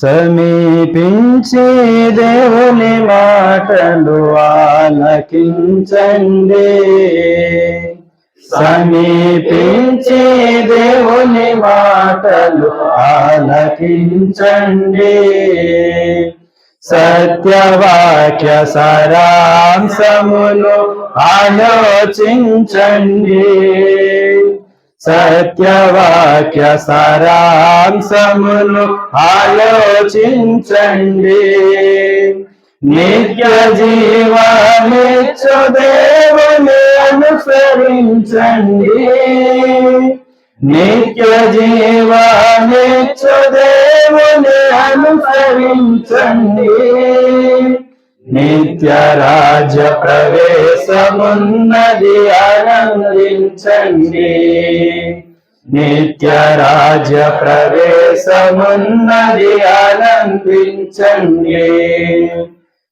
సమీపించే దేవుని మాటలు ఆలకించండి. సమీపించే దేవుని మాటలు ఆలకించండి. సత్యవాక్య సారాంశములు ఆలోచించండి. సత్యవాక్య సారాంశమును ఆలోచించండి. నిత్య జీవమిచ్చు దేవుని అనుసరించండి. నిత్య జీవమిచ్చు దేవుని అనుసరించండి. నిత్య రాజ్య ప్రవేశమున్నది ఆనందించండి. నిత్య రాజ్య ప్రవేశమున్నది ఆనందించండి.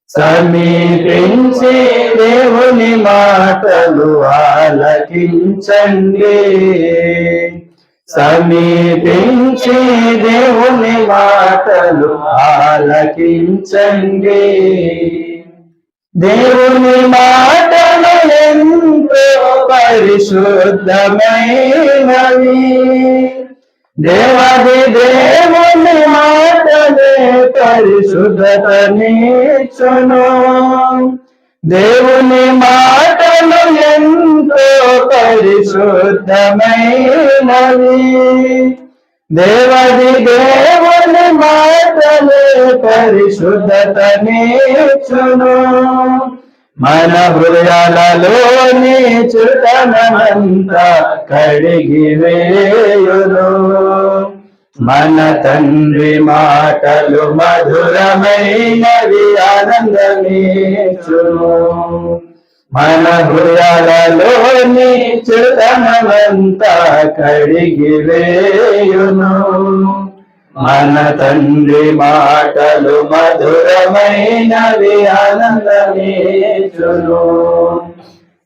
సమీపించి దేవుని మాటలు ఆలకించండి. సమీపించి దేవుని మాటలు ఆలకించండి. దేవుని మాటలు ఎంతో పరిశుద్ధమైనవి. దేవది దేవుని మాటలే పరిశుద్ధత నీచును దేవుని మాట పరిశుద్ధమైనవి దేవది దేవుని మాటలే పరిశుద్ధతనిచ్చును మన హృదయాలలోని చుతనమంతా కడిగి వేయును. మన తండ్రి మాటలు మధురమైనవి ఆనందమేచును మన హృదయాలలోని చుటనంతా కడిగి వేయును. మన తండ్రి మాటలు మధురమైనవి ఆనందమేచును.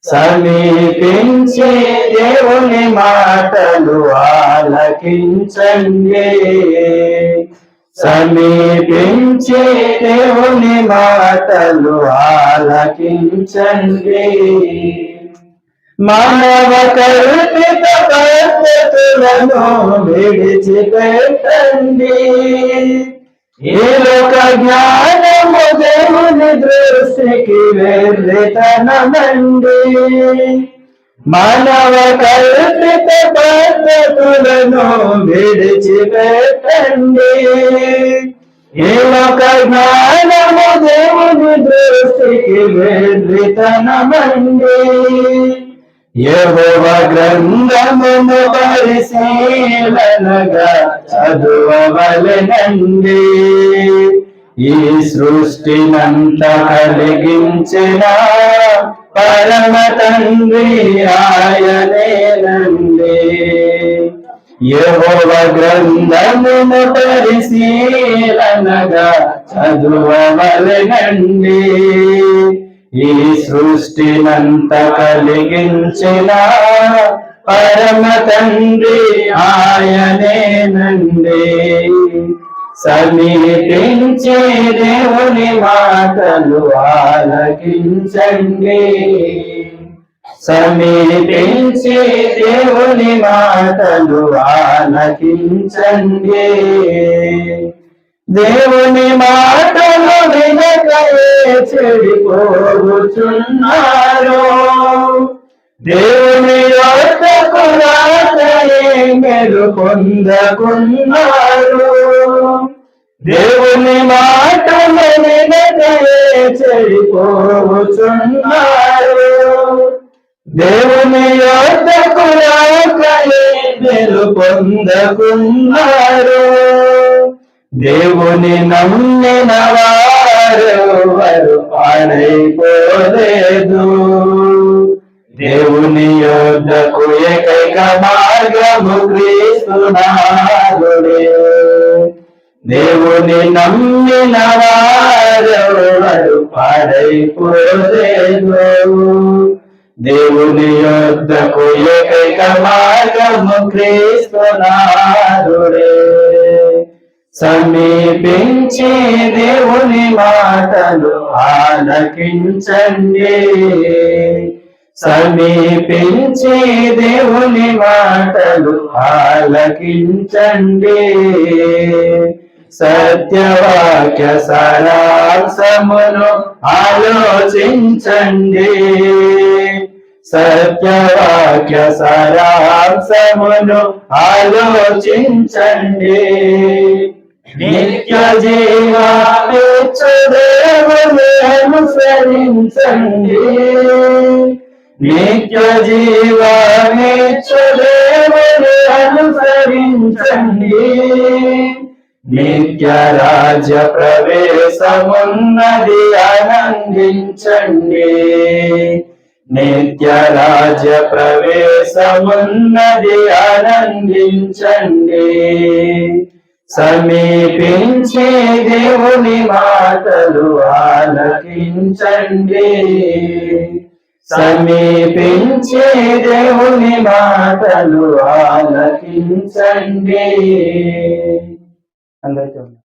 సమీపించి దేవుని మాటలు ఆలకించండి. సమీపించే దేవుని మాటలు ఆలకించండి. మానవ కల్పిత పద్ధతులను విడిచిపెట్టండి. ఈ లోక జ్ఞానము దేవుని దృష్టికి వెర్రితనమండి. మానవ కల్పిత పద్ధతులను విడిచిపెట్టండి. ఈ లోక జ్ఞానము దేవుని దృష్టికి వెర్రితనమండి యహోవ గ్రంథమును పరిశీలనగా చదువవలనండి. ఈ సృష్టినంత కలిగించిన పరమ తండ్రి ఆయనేనండి యహోవ గ్రంథమును పరిశీలనగా చదువవలనండి ఈ సృష్టినంత కలిగించిన పరమ తండ్రి ఆయనే నండి సమీపించే దేవుని మాటలు ఆలకించండి. సమీపించే దేవుని మాటలు ఆలకించండి. దేవుని మాటలు వినకయే చెడిపోతున్నారు దేవుని యొక్క రాకయే మెరు పొందకున్నారు. దేవుని మాటలు వినకయే దేవుని యొక్కకు పొందకున్నారు. దేవుని నమ్మిన వారు వారు పాడైపోలేదు. దేవుని యోధకు ఏకైక మార్గము క్రీస్తునాథుడే. దేవుని నమ్మిన వారు పాడైపోలేదు. దేవుని యొద్దకు ఏకైక మార్గము క్రీస్తునాథుడే సమీపించి దేవుని మాటలు ఆలకించండి. సమీపించి దేవుని మాటలు ఆలకించండి. సత్యవాక్య సారాంశమును ఆలోచించండి. సత్యవాక్య సారాంశమును ఆలోచించండి. నిత్య జీవాన్ని అనుసరించండి నిత్య జీవాన్ని అనుసరించండి నిత్య రాజ్య ప్రవేశమున్నది ఆనందించండి. నిత్య రాజ్య ప్రవేశమున్నది ఆనందించండి. సమీపించి దేవుని మాటలు ఆలకించండి. సమీపించి దేవుని మాటలు ఆలకించండి. అందరికీ వందనాలు.